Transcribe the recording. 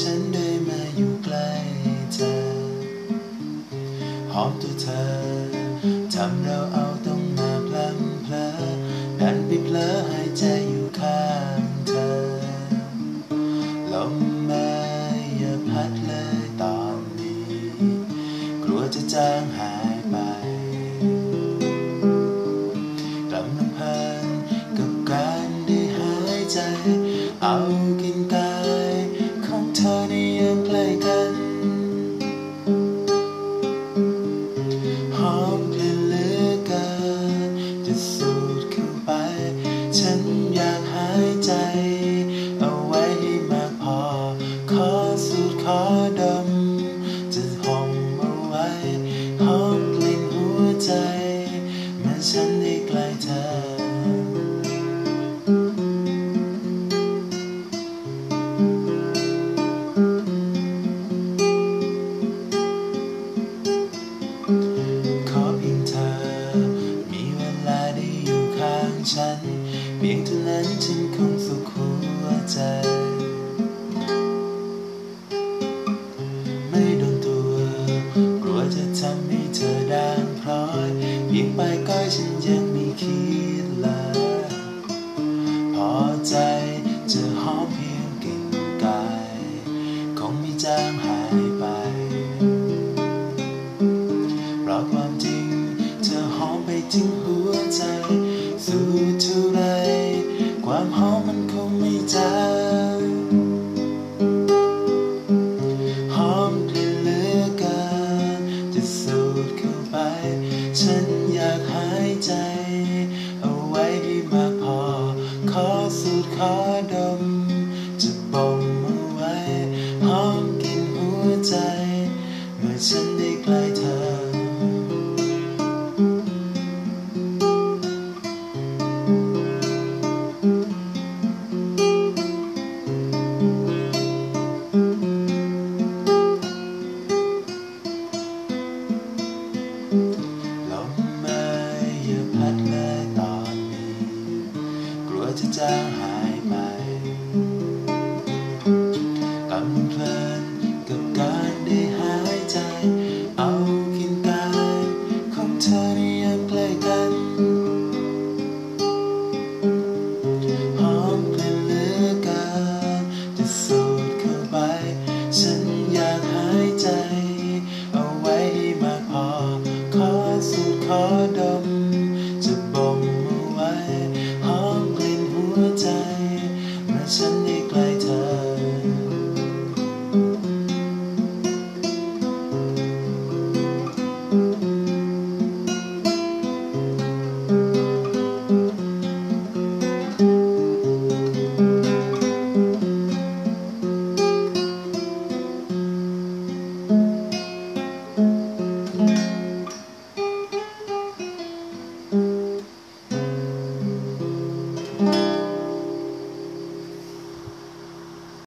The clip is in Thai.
ฉันได้มาอยู่ใกล้เธอ หอมตัวเธอ ทำเราเอาต้องมาพลังเพลอดันไปเพลอหายใจอยู่ข้างเธอ ลมมาอย่าพัดเลยตอนนี้ กลัวจะจางหายไปกลับลำพันกับการได้หายใจ เอา ฉัน เพียงเท่านั้นฉันคงสุขหัวใจ ไม่โดนตัว กลัวจะทำให้เธอด่างพร้อย เพียงไปก็ฉันยังมีคิดลาพอใจจะหอมเพียงกลิ่นกาย คงมีจางหายไปเพราะความจริงเธอหอมไปถึงหัวใจ ฉันอยากหายใจ เอาไว้ให้มากพอ ขอสูดขอดม จะบ่ง สหายไป the time.